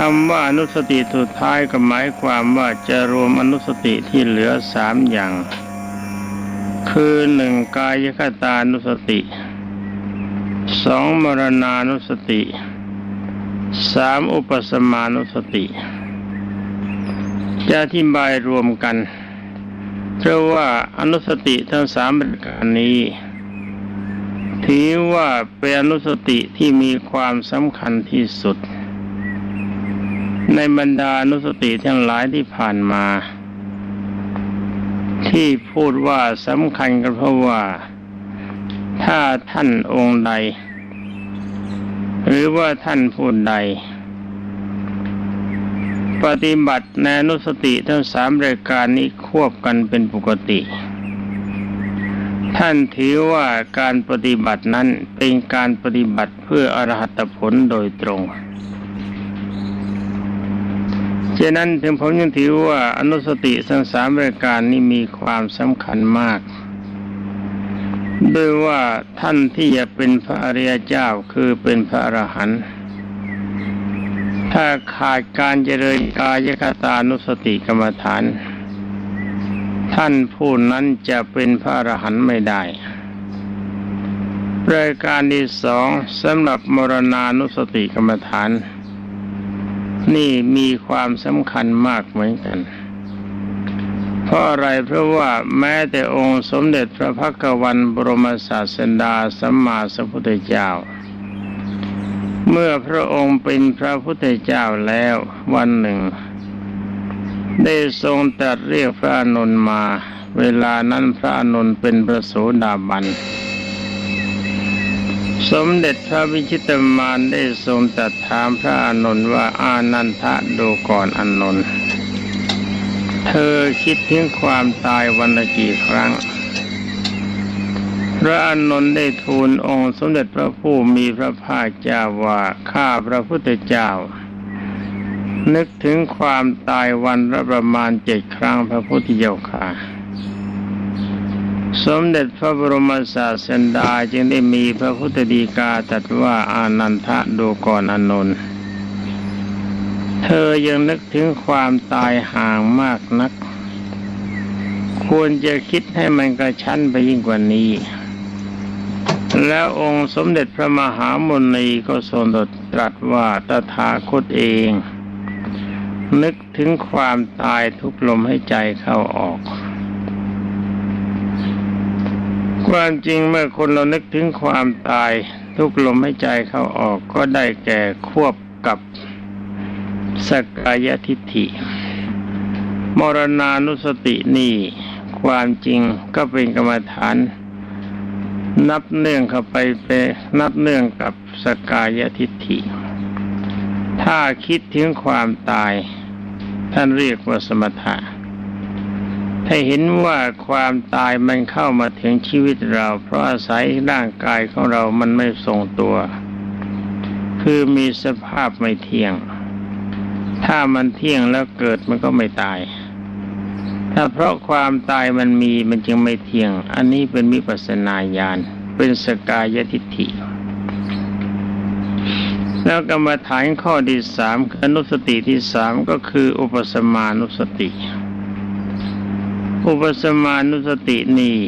คำว่าอนุสติสุดท้ายก็หมายความว่าจะรวมอนุสติที่เหลือสามอย่าง คือหนึ่งกายคตานุสติสองมรณานุสติสามอุปสมานุสติ จะอธิบายรวมกันเพราะว่าอนุสติทั้งสามประการนี้ถือว่าเป็นอนุสติที่มีความสำคัญที่สุด ในบรรดาอนุสติทั้งหลายที่ผ่านมา ที่พูดว่าสำคัญกันเพราะว่า ถ้าท่านองค์ใด หรือว่าท่านผู้ใด ปฏิบัติในอนุสติทั้งสามรายการนี้ควบกันเป็นปกติ ท่านถือว่าการปฏิบัตินั้นเป็นการปฏิบัติเพื่ออรหัตผลโดยตรง ฉะนั้นถึงผมยังถือว่าอนุสติทั้งสามรายการนี้มีความสำคัญมากด้วยว่าท่านที่จะเป็นพระอริยเจ้าคือเป็นพระอรหันต์ถ้าขาดการเจริญกายคตานุสติกรรมฐาน ท่านผู้นั้นจะเป็นพระอรหันต์ไม่ได้รายการที่สองสำหรับมรณานุสติกรรมฐาน นี่มีความสำคัญมากเหมือนกัน เพราะอะไรเพราะว่าแม้แต่องค์สมเด็จพระพักวันบรมศาสดาสัมมาสัมพุทธเจ้า เมื่อพระองค์เป็นพระพุทธเจ้าแล้ววันหนึ่ง ได้ทรงตรัสเรียกพระอานนท์มา เวลานั้นพระอานนท์เป็นพระโสดาบัน สมเด็จพระวิชิตมารได้ทรงตรัสถามพระอานนท์ว่าอานันทะดูก่อนอานนท์เธอคิดถึงความตายวันละกี่ครั้ง พระอานนท์ได้ทูลองค์สมเด็จพระผู้มีพระภาคเจ้าว่าข้าพระพุทธเจ้า นึกถึงความตายวันละประมาณเจ็ดครั้งพระพุทธเจ้าค่ะ สมเด็จพระบรมศาสดาจึงได้มีพระพุทธดีกาตรัสว่าอานันทะดูก่อนอนนท์เธอยังนึกถึงความตายห่างมากนัก ควรจะคิดให้มันกระชั้นไปยิ่งกว่านี้ แล้วองค์สมเด็จพระมหามนีก็ทรงตรัสว่าตถาคตเอง นึกถึงความตายทุกลมให้ใจเข้าออก ความจริงเมื่อคนเรานึกถึงความตาย ทุกลมให้ใจเข้าออกก็ได้แก่ควบกับสกายทิฏฐิ มรณานุสตินี่ความจริงก็เป็นกรรมฐาน นับเนื่องเข้าไปไปนับเนื่องกับสกายทิฏฐิ ถ้าคิดถึงความตาย ท่านเรียกว่าสมถะ ถ้าเห็นว่าความตายมันเข้ามาถึงชีวิตเรา เพราะอาศัยร่างกายของเรามันไม่ทรงตัว คือมีสภาพไม่เที่ยง ถ้ามันเที่ยงแล้วเกิดมันก็ไม่ตาย ถ้าเพราะความตายมันมีมันจึงไม่เที่ยง อันนี้เป็นมิปัสนาญาณเป็นสกายทิฏฐิ แล้วกรรมฐานข้อที่สามอนุสติที่สามก็คืออุปสมานุสติ อุปสมานุสตินี่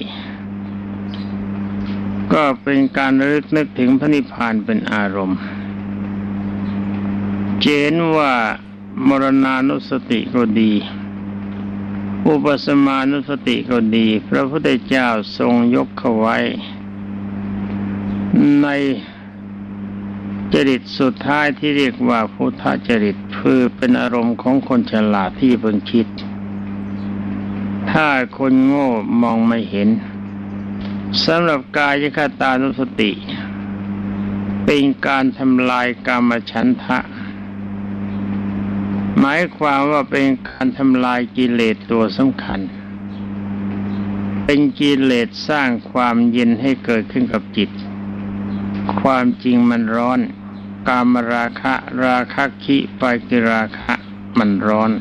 ก็เป็นการระลึกนึกถึงพระนิพพานเป็นอารมณ์ เจนว่ามรณานุสติก็ดี อุปสมานุสติก็ดี พระพุทธเจ้าทรงยกเขาไว้ ในจริตสุดท้ายที่เรียกว่าพุทธจริตคือเป็นอารมณ์ของคนฉลาดที่เพิ่งคิด ถ้าคนโง่มองไม่เห็นสำหรับกายคตานุสติ เป็นการทำลายกามฉันทะ หมายความว่าเป็นการทำลายกิเลสตัวสำคัญ เป็นกิเลสสร้างความเย็นให้เกิดขึ้นกับจิต ความจริงมันร้อน กามราคะ ราคะคิปกิราคะมันร้อน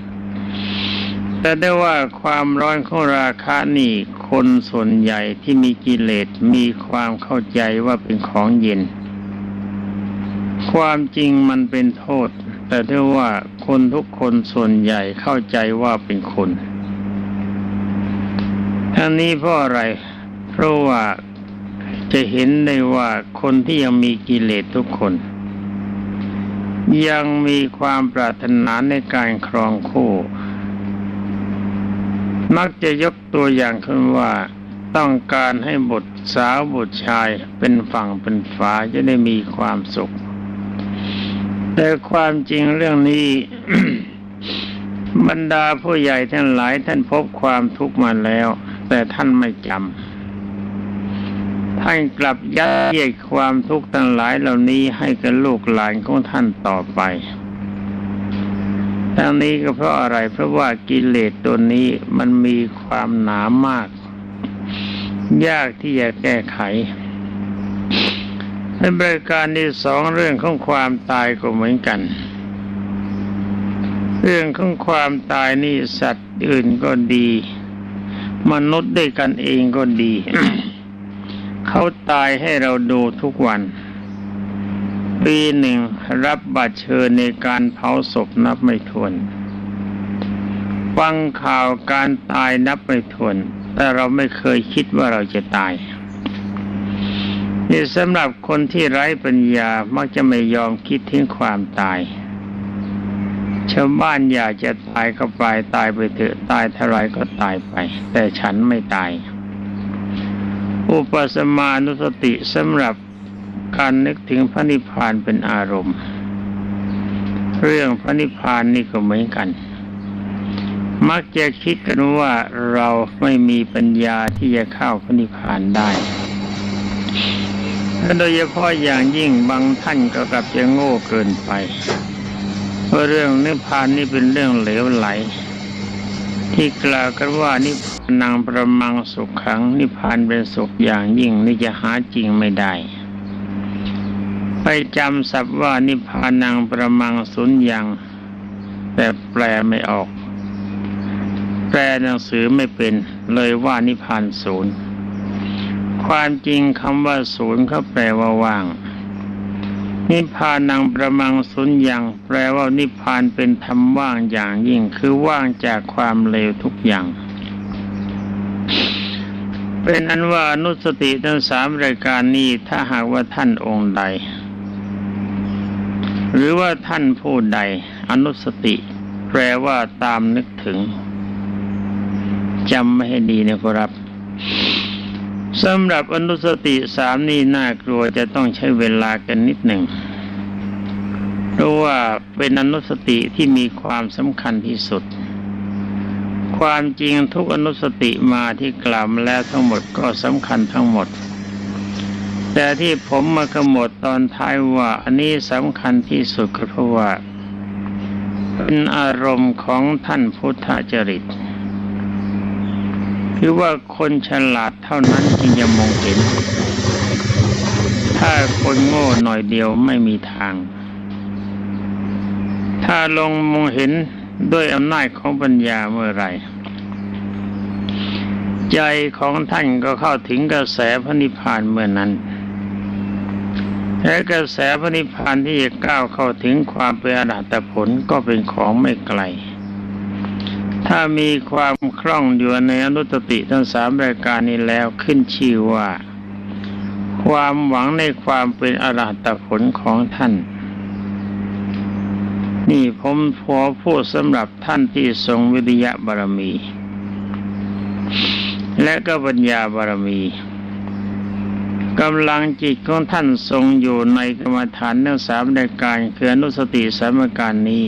แต่ได้ว่าความร้อนของราคะนี่คนส่วนใหญ่ที่มีกิเลสมีความเข้าใจว่าเป็นของเย็น ความจริงมันเป็นโทษ แต่ที่ว่าคนทุกคนส่วนใหญ่เข้าใจว่าเป็นคนทั้งนี้เพราะอะไร เพราะว่าจะเห็นได้ว่าคนที่ยังมีกิเลสทุกคน ยังมีความปรารถนาในการครองคู่ มักจะยกตัวอย่างขึ้นว่าต้องการให้บุตรสาวบุตรชายเป็นฝั่งเป็นฝาจะได้มีความสุข แต่ความจริงเรื่องนี้ บรรดาผู้ใหญ่ทั้งหลายท่านพบความทุกข์มาแล้ว แต่ท่านไม่จำท่านกลับยัดเยียดความทุกข์ทั้งหลายเหล่านี้ให้กับลูกหลานของท่านต่อไป ทั้งนี้ก็เพราะอะไรเพราะว่ากิเลสตัวนี้มันมีความหนามาก ยากที่จะแก้ไขในบริการที่สองเรื่องของความตายก็เหมือนกัน เรื่องของความตายนี่สัตว์อื่นก็ดี มนุษย์ด้วยกันเองก็ดี เขาตายให้เราดูทุกวัน ปีหนึ่งรับบัตรเชิญในการเผาศพนับไม่ถ้วน ฟังข่าวการตายนับไม่ถ้วน แต่เราไม่เคยคิดว่าเราจะตายนี่สำหรับคนที่ไร้ปัญญามักจะไม่ยอมคิดถึงความตายชาวบ้านอยากจะตายก็ไปตายไปเถอะตายเท่าไรก็ตายไป แต่ฉันไม่ตาย อุปสมานุสติสำหรับ การนึกถึงพระนิพพานเป็นอารมณ์ เรื่องพระนิพพานนี่ก็เหมือนกัน มักจะคิดกันว่าเราไม่มีปัญญาที่จะเข้าพระนิพพานได้และโดยเฉพาะอย่างยิ่งบางท่านก็กลับจะโง่เกินไปเพราะเรื่องนิพพานนี่เป็นเรื่องเหลวไหล ที่กล่าวกันว่านิพพานังประมังสุขขังนิพพานเป็นสุขอย่างยิ่งนี่จะหาจริงไม่ได้ ไปจำศัพท์ว่านิพพานังประมังสุญญัง แต่แปลไม่ออก แปลหนังสือไม่เป็น เลยว่านิพพานศูนย์ ความจริงคำว่าศูนย์เขาแปลว่าว่าง นิพพานังประมังสุญญัง แปลว่านิพพานเป็นธรรมว่างอย่างยิ่ง คือว่างจากความเลวทุกอย่างเป็นอันว่านุสติทั้งสามรายการนี้ถ้าหากว่าท่านองค์ใด หรือว่าท่านผู้ใด อนุสติ แปลว่าตามนึกถึงจำไม่ให้ดีนะครับสำหรับอนุสติสามนี่น่ากลัวจะต้องใช้เวลากันนิดหนึ่งเพราะว่าเป็นอนุสติที่มีความสำคัญที่สุด ความจริงทุกอนุสติมาที่กล่าวมาแล้วทั้งหมดก็สำคัญทั้งหมด แต่ที่ผมมาขมวดตอนท้ายว่าอันนี้สำคัญที่สุดก็เพราะว่าเป็นอารมณ์ของท่านพุทธจริต คือว่าคนฉลาดเท่านั้นจึงจะมองเห็น ถ้าคนโง่หน่อยเดียวไม่มีทาง ถ้าลงมองเห็นด้วยอำนาจของปัญญาเมื่อไรใจของท่านก็เข้าถึงกระแสพระนิพพานเมื่อนั้น และกระแสพระนิพพานที่จะก้าวเข้าถึงความเป็นอรหัตผลก็เป็นของไม่ไกล ถ้ามีความคล่องอยู่ในอนุตติทั้งสามรายการนี้แล้วขึ้นชื่อว่า ความหวังในความเป็นอรหัตผลของท่าน นี่ผมพอพูดสำหรับท่านที่ทรงวิริยะบารมี และก็ปัญญาบารมี กำลังจิตของท่านทรงอยู่ในกรรมฐานทั้งสามรายการคืออนุสติสามการนี้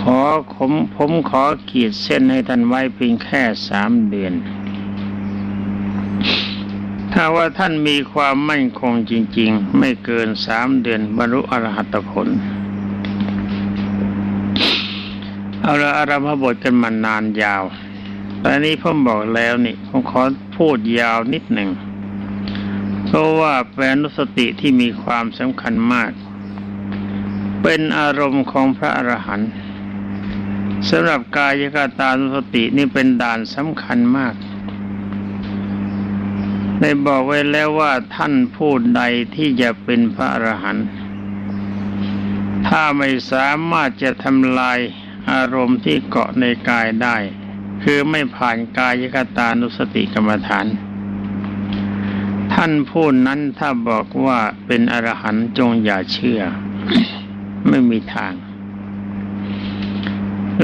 ขอผมผมขอขีดเส้นให้ท่านไว้เพียงแค่สามเดือน ถ้าว่าท่านมีความมั่นคงจริง ๆ ไม่เกินสามเดือนบรรลุอรหัตผล เอาละอารมพบทกันมานานยาวตอนนี้ผมบอกแล้วนี่ผมขอพูดยาวนิดหนึ่ง เพราะว่าเป็นอนุสติที่มีความสำคัญมาก เป็นอารมณ์ของพระอรหันต์สำหรับกายกตานุสตินี่เป็นด่านสำคัญมากได้บอกไว้แล้วว่าท่านผู้ใดที่จะเป็นพระอรหันต์ถ้าไม่สามารถจะทำลายอารมณ์ที่เกาะในกายได้ คือไม่ผ่านกายกตานุสติกรรมฐาน ท่านผู้นั้นถ้าบอกว่าเป็นอรหันต์จงอย่าเชื่อ ไม่มีทาง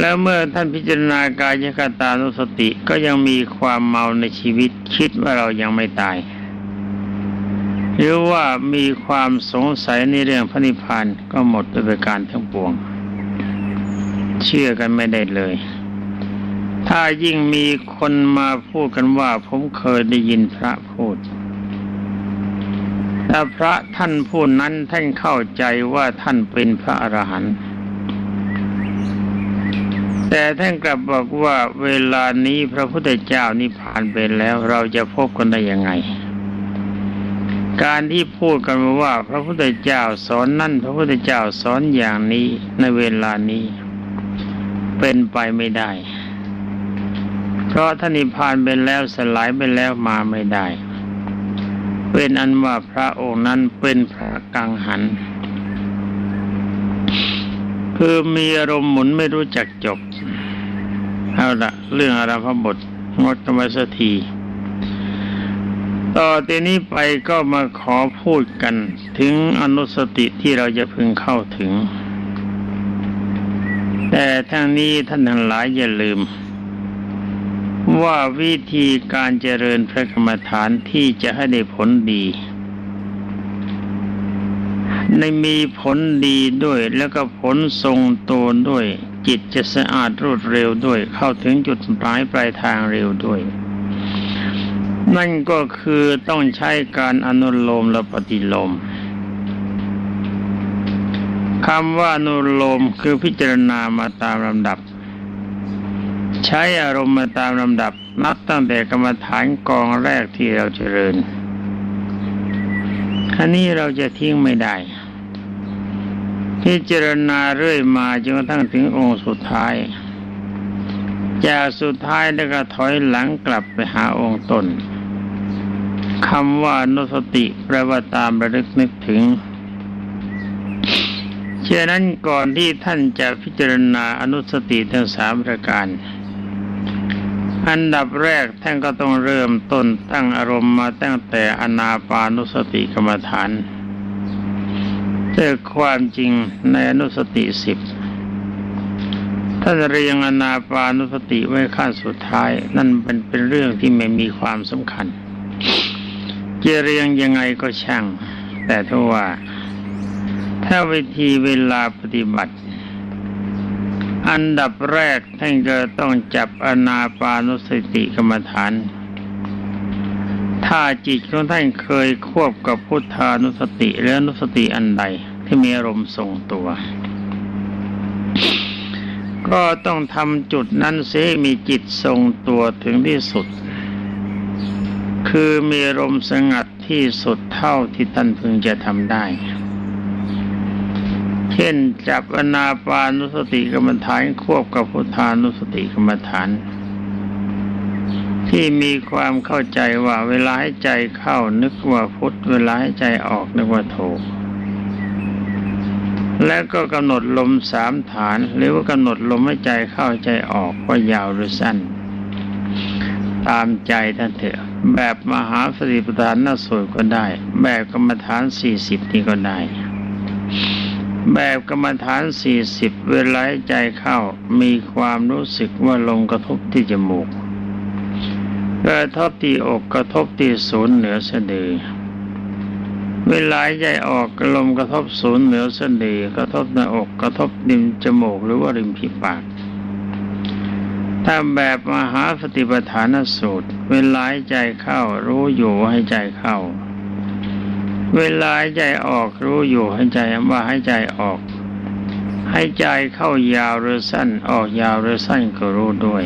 แล้วเมื่อท่านพิจารณากายกตานุสติก็ยังมีความเมาในชีวิตคิดว่าเรายังไม่ตาย หรือว่ามีความสงสัยในเรื่องพระนิพพานก็หมดไปประการทั้งปวง เชื่อกันไม่ได้เลยถ้ายิ่งมีคนมาพูดกันว่าผมเคยได้ยินพระพูด แต่พระท่านผู้นั้นท่านเข้าใจว่าท่านเป็นพระอรหันต์แต่ท่านกลับบอกว่าเวลานี้พระพุทธเจ้านิพพานไปแล้ว เราจะพบกันได้ยังไง การที่พูดกันว่า พระพุทธเจ้าสอนนั่นพระพุทธเจ้าสอนอย่างนี้ในเวลานี้ เป็นไปไม่ได้ เพราะท่านนิพพานไปแล้วสลายไปแล้วมาไม่ได้ เป็นอันว่าพระองค์นั้นเป็นพระกังหัน คือมีอารมณ์หมุนไม่รู้จักจบ เอาละเรื่องอาราพบทงดกันไว้สักทีต่อทีนี้ไปก็มาขอพูดกันถึงอนุสติที่เราจะพึงเข้าถึง แต่ทั้งนี้ท่านทั้งหลายอย่าลืม ว่าวิธีการเจริญพระกรรมฐานที่จะให้ได้ผลดีในมีผลดีด้วยแล้วก็ผลทรงตัวด้วย จิตจะสะอาดรวดเร็วด้วย เข้าถึงจุดปลายปลายทางเร็วด้วย นั่นก็คือต้องใช้การอนุโลมและปฏิโลมคำว่าอนุโลมคือพิจารณามาตามลำดับ ใช้อารมณ์มาตามลำดับนับตั้งแต่กรรมฐานกองแรกที่เราเจริญอันนี้เราจะทิ้งไม่ได้ พิจารณาเรื่อยมาจนกระทั่งถึงองค์สุดท้าย จากสุดท้ายแล้วก็ถอยหลังกลับไปหาองค์ตนคำว่านุสติแปลว่าตามระลึกนึกถึงเช่นนั้นก่อนที่ท่านจะพิจารณาอนุสติทั้งสามประการ อันดับแรกท่านก็ต้องเริ่มต้นตั้งอารมณ์มาตั้งแต่อนาปานุสติกรรมฐานแต่ความจริงในอนุสติสิบท่านเรียงอนาปานุสติไว้ขั้นสุดท้าย นั่นเป็นเป็นเรื่องที่ไม่มีความสำคัญจะเรียงยังไงก็ช่าง แต่ถ้าว่า ถ้าวิธีเวลาปฏิบัติ อันดับแรกท่านก็ต้องจับอนาปานุสติกรรมฐาน ถ้าจิตของท่านเคยควบกับพุทธานุสติหรืออนุสติอันใดที่มีอารมณ์ทรงตัว ก็ต้องทำจุดนั้นเสียมีจิตทรงตัวถึงที่สุด คือมีอารมณ์สงัดที่สุดเท่าที่ท่านพึงจะทำได้ เช่นจับอนาปานุสติกรรมฐานควบกับพุทธานุสติกรรมฐาน ที่มีความเข้าใจว่าเวลาให้ใจเข้านึกว่าพุทธเวลาให้ใจออกนึกว่าโทและก็กำหนดลมสามฐาน หรือว่ากำหนดลมให้ใจเข้าใจออกว่ายาวหรือสั้น ตามใจท่านเถอะ แบบมหาสติปัฏฐานน่าสวยก็ได้ แบบกรรมฐานสี่สิบนี่ก็ได้ แบบกรรมฐานสี่สิบเวลาให้ใจเข้ามีความรู้สึกว่าลมกระทบที่จมูกกระทบที่อกกระทบที่ศูนย์เหนือสะดือ เวลาใจออกลมกระทบศูนย์เหนือสะดือกระทบหน้าอกกระทบริมจมูกหรือว่าริมฝีปากถ้าแบบมหาสติปัฏฐานสูตร เวลาใจเข้ารู้อยู่ให้ใจเข้า เวลาใจออกรู้อยู่ให้ใจว่าให้ใจออก ให้ใจเข้ายาวหรือสั้นออกยาวหรือสั้นก็รู้ด้วย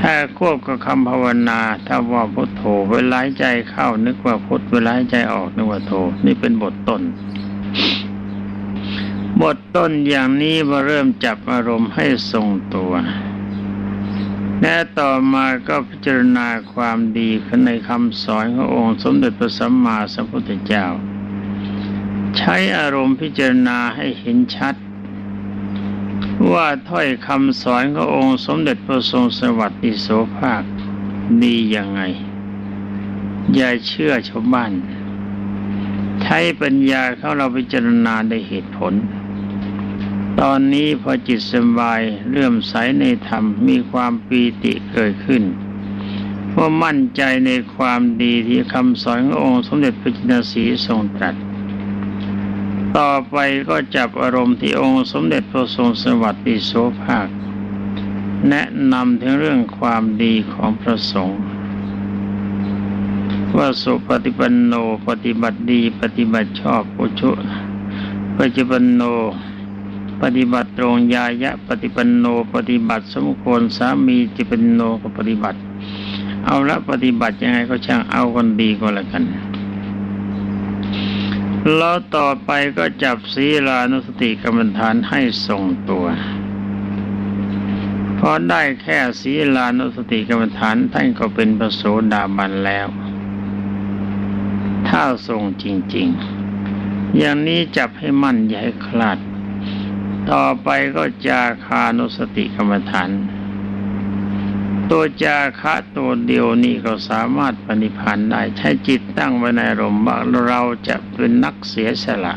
ถ้าควบกับคำภาวนาถ้าว่าพุทโธเวลาใจเข้านึกว่าพุทเวลาใจออกนึกว่าโธนี่เป็นบทต้น บทต้นอย่างนี้มาเริ่มจับอารมณ์ให้ทรงตัว และต่อมาก็พิจารณาความดีขึ้นในคำสอนขององค์สมเด็จพระสัมมาสัมพุทธเจ้า ใช้อารมณ์พิจารณาให้เห็นชัด ว่าถ้อยคำสอนขององค์สมเด็จพระทรงสวัสดิโสภาคดียังไง อย่าเชื่อชาวบ้าน ใช้ปัญญาเข้าเราพิจารณาได้เหตุผล ตอนนี้พอจิตสบายเลื่มใสในธรรมมีความปีติเกิดขึ้นเพราะมั่นใจในความดีที่คำสอนขององค์สมเด็จพระจินสีทรงตรัส ต่อไปก็จับอารมณ์ที่องค์สมเด็จพระทรงสวัสดิโสภาค แนะนำถึงเรื่องความดีของพระสงฆ์ว่าสุปฏิปันโนปฏิบัติดีปฏิบัติชอบอุชุปฏิปันโน ปฏิบัติตรงยายะปฏิปันโนปฏิบัติสมควรสามีจิปันโนก็ปฏิบัติ เอาละปฏิบัติยังไงก็ช่างเอาคนดีก็แล้วกันแล้วต่อไปก็จับศีลานุสติกรรมฐานให้ทรงตัวพอได้แค่ศีลานุสติกรรมฐานท่านก็เป็นพระโสดาบันแล้ว ถ้าทรงจริง ๆ อย่างนี้จับให้มั่นอย่าให้คลาด ต่อไปก็จาคานุสติกรรมฐาน ตัวจาคะตัวเดียวนี่ก็สามารถปฏิพันธ์ได้ ใช้จิตตั้งไว้ในอารมว่าเราจะเป็นนักเสียสละ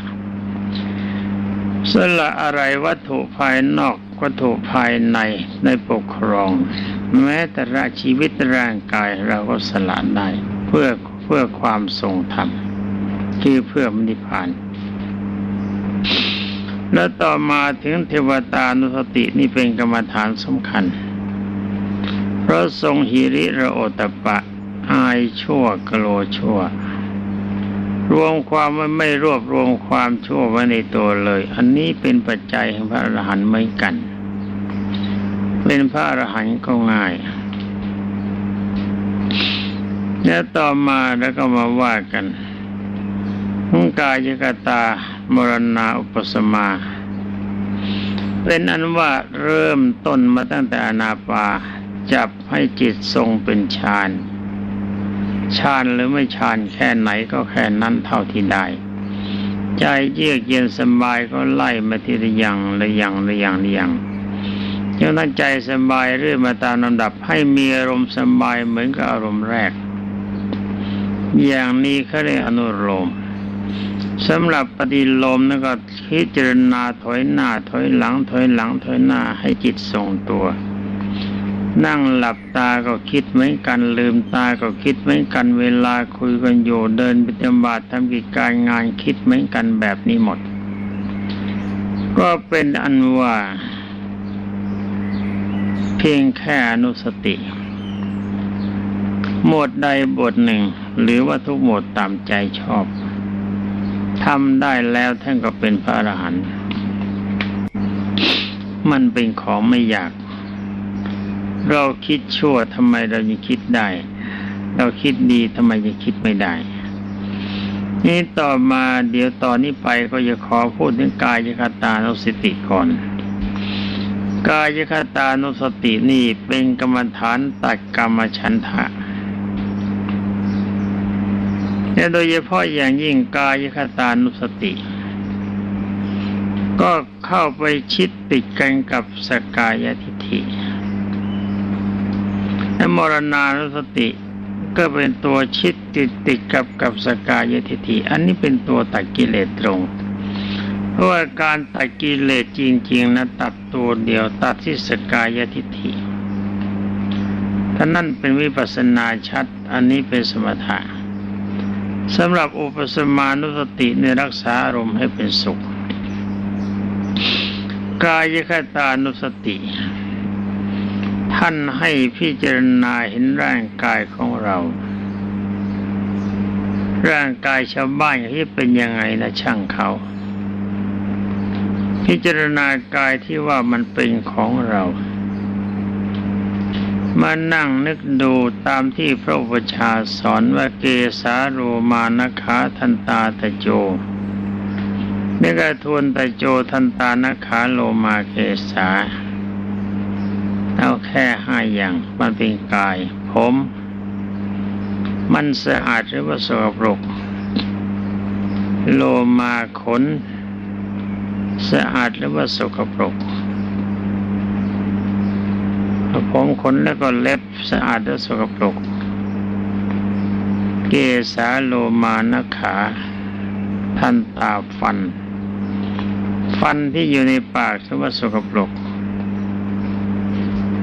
สละอะไรวัตถุภายนอกวัตถุภายในในปกครอง แม้แต่ราชีวิตร่างกายเราก็สละได้ เพื่อเพื่อความทรงธรรมคือเพื่อมนิพพาน แล้วต่อมาถึงเทวตานุสตินี่เป็นกรรมฐานสำคัญ เพราะทรงหิริระโอตปะ อายชั่วกโลชั่ว รวมความว่าไม่รวบรวมความชั่วไว้ในตัวเลย อันนี้เป็นปัจจัยแห่งพระอรหันต์เหมือนกัน เป็นพระอรหันต์ก็ง่ายแล้วต่อมาแล้วก็มาว่ากันหุงกายกตา มรณาอุปสมา เป็นอันว่าเริ่มต้นมาตั้งแต่อนาปา จับให้จิตทรงเป็นฌานฌานหรือไม่ฌานแค่ไหนก็แค่นั้นเท่าที่ได้ ใจเยือกเย็นสบายก็ไล่มาทีละอย่างละอย่างละอย่างละอย่างจนตั้งใจสบายเรื่อยมาตามลำดับให้มีอารมณ์สบายเหมือนกับอารมณ์แรก อย่างนี้เขาเรียกอนุโลม สำหรับปฏิโลมนั่นก็พิจารณาถอยหน้าถอยหลัง ถอยหลังถอยหน้าให้จิตทรงตัว นั่งหลับตาก็คิดเหมือนกันลืมตาก็คิดเหมือนกันเวลาคุยกันอยู่เดินปิบาตทำกิจการงานคิดเหมือนกันแบบนี้หมด ก็เป็นอันว่า เพียงแค่อนุสติ หมวดใดบทหนึ่ง หรือว่าทุกหมวดตามใจชอบ ทำได้แล้วท่านก็เป็นพระอรหันต์มันเป็นของไม่ยาก เราคิดชั่วทำไมเรายังคิดได้ เราคิดดีทำไมยังคิดไม่ได้ นี่ต่อมาเดี๋ยวตอนนี้ไปก็จะขอพูดถึงกายคตานุสติก่อนกายคตานุสตินี่เป็นกรรมฐานตัดกรรมฉันทะ และโดยเฉพาะอย่างยิ่งกายคตานุสติ ก็เข้าไปชิดติดกันกับสกายทิฏฐิและมรณานุสติก็เป็นตัวชิดติดติดกับกับสกายทิฏฐิอันนี้เป็นตัวตัดกิเลสตรง เพราะว่าการตัดกิเลสจริง ๆนะตัดตัวเดียวตัดที่สกายทิฏฐิท่านั่นเป็นวิปัสสนาชัด อันนี้เป็นสมถะ สำหรับอุปสมานุสติในรักษาอารมณ์ให้เป็นสุข กายคตานุสติ ท่านให้พิจารณาเห็นร่างกายของเรา ร่างกายชาวบ้านที่เป็นยังไงนะช่างเขา พิจารณากายที่ว่ามันเป็นของเรา มานั่งนึกดูตามที่พระอุปชาสอนว่าเกสาโรมานขาทันตาตะโจนี่ก็ทวนตะโจทันตานขาโลมาเกสาเอาแค่ห้าอย่างมันเป็นกาย ผม มันสะอาดหรือว่าสกปรก โลมาขน สะอาดหรือว่าสกปรก ผมขนแล้วก็เล็บสะอาดหรือสกปรก เกสาโลมานาขาทันตาฟัน ฟันที่อยู่ในปากถือว่าสกปรก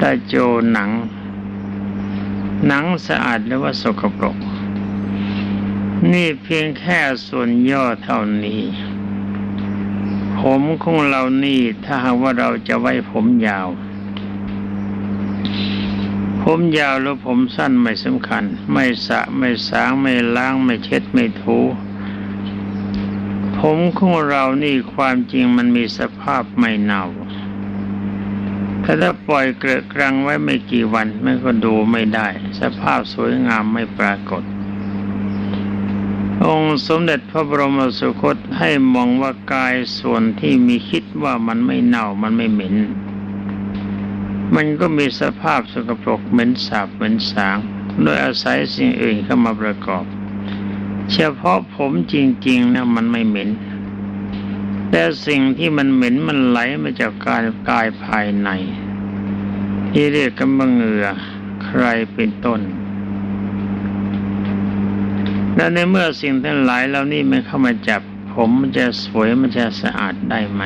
ตาโจหนัง หนังสะอาดหรือว่าสกปรก นี่เพียงแค่ส่วนย่อเท่านี้ ผมของเรานี่ถ้าหากว่าเราจะไว้ผมยาว ผมยาวหรือผมสั้นไม่สำคัญ ไม่สะไม่สางไม่ล้างไม่เช็ดไม่ถู ผมของเรานี่ความจริงมันมีสภาพไม่เน่าแต่ถ้าปล่อยเกลือกรังไว้ไม่กี่วันมันก็ดูไม่ได้ สภาพสวยงามไม่ปรากฏ องค์สมเด็จพระบรมสุคตให้มองว่ากายส่วนที่มีคิดว่ามันไม่เน่ามันไม่เหม็น มันก็มีสภาพสกปรกเหม็นสาบเหม็นสาง โดยอาศัยสิ่งอื่นเข้ามาประกอบ เฉพาะผมจริงๆนะมันไม่เหม็น แต่สิ่งที่มันเหม็นมันไหลมาจากกายกายภายใน ที่เรียกกันว่าเหงื่อใครเป็นต้นและในเมื่อสิ่งทั้งหลายเหล่านี้ไม่เข้ามาจับ ผมมันจะสวยมันจะสะอาดได้ไหม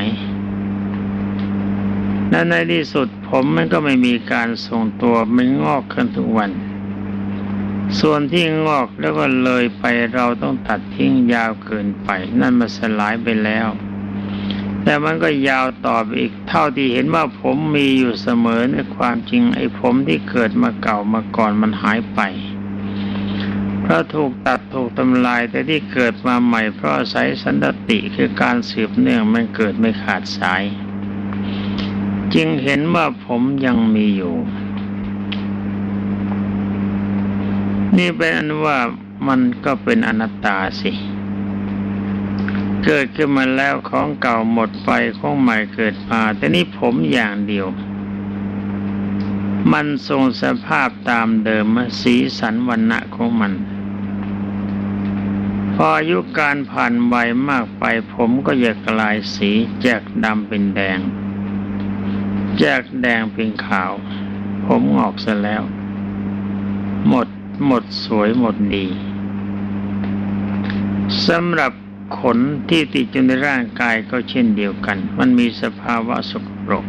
และในที่สุด ผมมันก็ไม่มีการทรงตัวมันงอกขึ้นทุกวัน ส่วนที่งอกแล้วก็เลยไปเราต้องตัดทิ้งยาวเกินไป นั่นมันสลายไปแล้ว แต่มันก็ยาวต่อไปอีกเท่าที่เห็นว่าผมมีอยู่เสมอในความจริงไอ้ผมที่เกิดมาเก่ามาก่อนมันหายไปเพราะถูกตัดถูกทำลายแต่ที่เกิดมาใหม่เพราะอาศัยสันติคือการสืบเนื่องมันเกิดไม่ขาดสาย จึงเห็นว่าผมยังมีอยู่ นี่เป็นอันว่ามันก็เป็นอนัตตาสิ เกิดขึ้นมาแล้วของเก่าหมดไปของใหม่เกิดมา แต่นี่ผมอย่างเดียว มันทรงสภาพตามเดิมสีสันวันณะของมัน พออายุการผ่านวัยมากไปผมก็จะกลายสีจากดำเป็นแดง จากแดงเป็นขาว ผมงอกซะแล้ว หมดหมดสวยหมดดีสำหรับขนที่ติดอยู่ในร่างกายก็เช่นเดียวกัน มันมีสภาวะสกปรก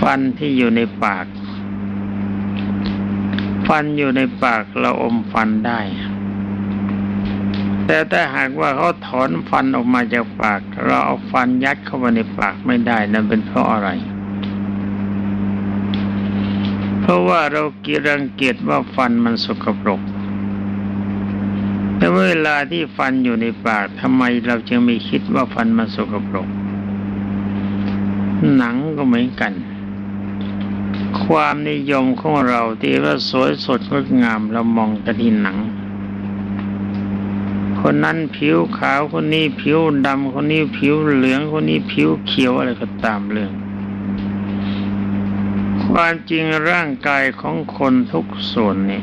ฟันที่อยู่ในปาก ฟันอยู่ในปากเราอมฟันได้ แต่ถ้าหากว่าเขาถอนฟันออกมาจากปาก เราเอาฟันยัดเข้าไปในปากไม่ได้นั่นเป็นเพราะอะไร เพราะว่าเรากีรังเกียจว่าฟันมันสกปรกแต่เวลาที่ฟันอยู่ในปากทำไมเราจึงไม่คิดว่าฟันมันสกปรก หนังก็เหมือนกัน ความนิยมของเราที่ว่าสวยสดงดงามเรามองแต่ที่หนัง คนนั้นผิวขาวคนนี้ผิวดำคนนี้ผิวเหลืองคนนี้ผิวเขียวอะไรก็ตามเรื่อง ความจริงร่างกายของคนทุกส่วนนี่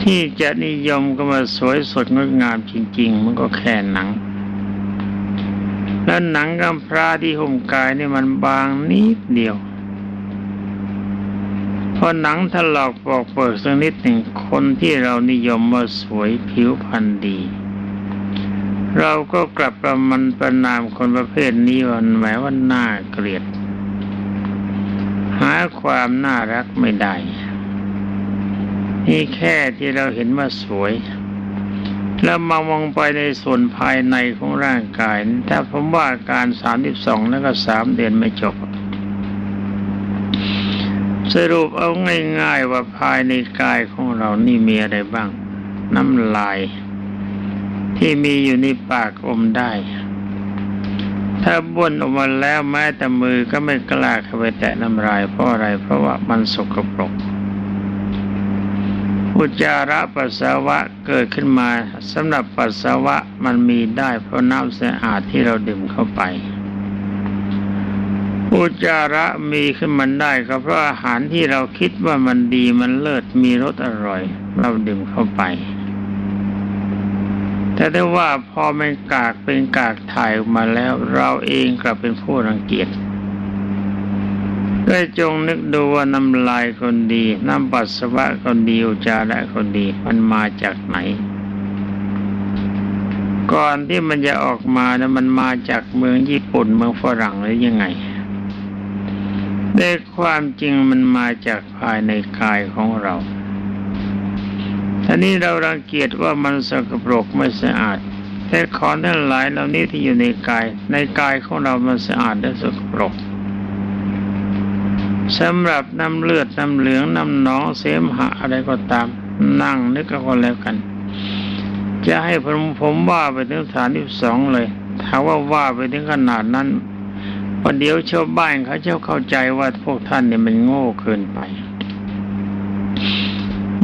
ที่จะนิยมก็มาสวยสดงดงามจริง ๆ มันก็แค่หนัง แล้วหนังกำพร้าที่ห่มกายนี่มันบางนิดเดียว อหนังถลอกปอกเปิดสักนิดหนึ่งคนที่เรานิยมว่าสวยผิวพรรณดี เราก็กลับประมันประนามคนประเภทนี้วันหมายว่าน่าเกลียด หาความน่ารักไม่ได้นี่แค่ที่เราเห็นว่าสวย แล้วมามองไปในส่วนภายในของร่างกาย ถ้าผมว่าการสามสิบสองแล้วก็สามเดือนไม่จบ สรุปเอาง่ายๆว่าภายในกายของเรานี่มีอะไรบ้าง น้ำลาย ที่มีอยู่ในปากอมได้ ถ้าบ้วนออกมาแล้วแม้แต่มือก็ไม่กล้าเข้าไปแตะน้ำลาย เพราะอะไร เพราะว่ามันสกปรกอุจจาระปัสสาวะเกิดขึ้นมาสำหรับปัสสาวะมันมีได้เพราะน้ำสะอาดที่เราดื่มเข้าไป อุจจาระมีขึ้นมันได้ก็เพราะอาหารที่เราคิดว่ามันดีมันเลิศมีรสอร่อย เราดื่มเข้าไป แต่ได้ว่าพอมันกากเป็นกากถ่ายออกมาแล้ว เราเองกลับเป็นผู้รังเกียจได้จงนึกดูว่าน้ำลายคนดี น้ำปัสสาวะคนดีอุจจาระคนดี มันมาจากไหน ก่อนที่มันจะออกมานะมันมาจากเมืองญี่ปุ่นเมืองฝรั่งหรือยังไง ได้ความจริงมันมาจากภายในกายของเราท่านี้เรารังเกียจว่ามันสกปรกไม่สะอาด แต่ของทั้งหลายเหล่านี้ที่อยู่ในกาย ในกายของเรามันสะอาดและสกปรกสำหรับน้ำเลือดน้ำเหลืองน้ำหนองเสมหะอะไรก็ตาม นั่งนึกก็แล้วกัน จะให้ผมผมว่าไปถึงฐานที่สองเลยถ้าว่าว่าไปถึงขนาดนั้น ประเดี๋ยวชาวบ้านเขาจะเข้าใจว่าพวกท่านเนี่ยมันโง่เกินไป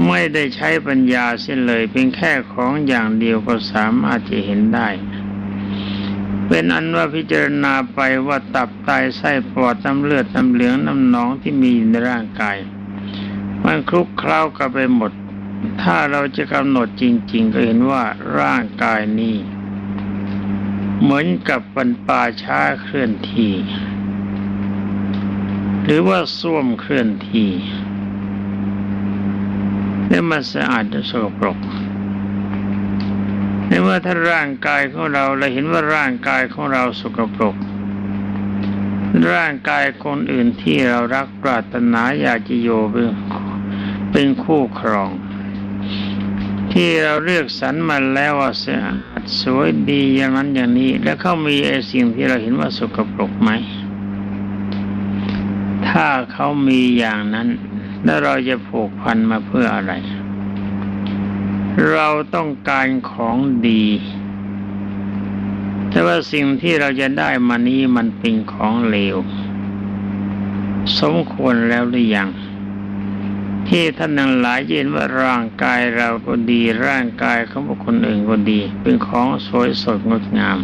ไม่ได้ใช้ปัญญาเสียเลยเพียงแค่ของอย่างเดียวก็สามารถจะเห็นได้ เป็นอันว่าพิจารณาไปว่าตับไตไส้ปอดน้ำเลือดน้ำเหลืองน้ำหนองที่มีในร่างกาย มันคลุกเคล้ากันไปหมด ถ้าเราจะกำหนดจริง ๆ ก็เห็นว่าร่างกายนี้ เหมือนกับปันป่าช้าเคลื่อนที่ หรือว่าส้วมเคลื่อนที่และมันสะอาดและสกปรกในเมื่อถ้าร่างกายของเราเราเห็นว่าร่างกายของเราสกปรก ร่างกายคนอื่นที่เรารักปรารถนาอยากจะโยเป็นเป็นคู่ครอง ที่เราเลือกสรรมาแล้วว่าสะอาดสวยดีอย่างนั้นอย่างนี้ แล้วเขามีไอ้สิ่งที่เราเห็นว่าสกปรกไหม ถ้าเขามีอย่างนั้น แล้วเราจะผูกพันมาเพื่ออะไร เราต้องการของดี แต่ว่าสิ่งที่เราจะได้มานี้มันเป็นของเลว สมควรแล้วหรือยัง ที่ท่านทั้งหลายเห็นว่าร่างกายเราก็ดี ร่างกายของบุคคลอื่นก็ดี เป็นของสวยสดงดงาม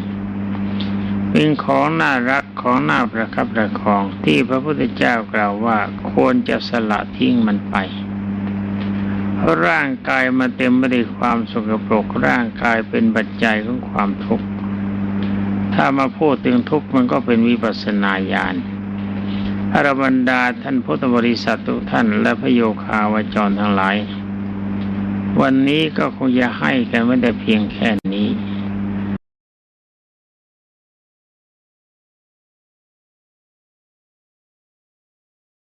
เป็นของน่ารักของน่าประคับประคองที่พระพุทธเจ้ากล่าวว่าควรจะสละทิ้งมันไปเพราะร่างกายมาเต็มไปด้วยความสกปรกร่างกายเป็นปัจจัยของความทุกข์ถ้ามาพูดถึงทุกข์มันก็เป็นวิปัสสนาญาณ อรบรรดาท่านพุทธบริษัททุกท่านและพระโยคาวจรทั้งหลาย วันนี้ก็คงจะให้กันไม่ได้เพียงแค่นี้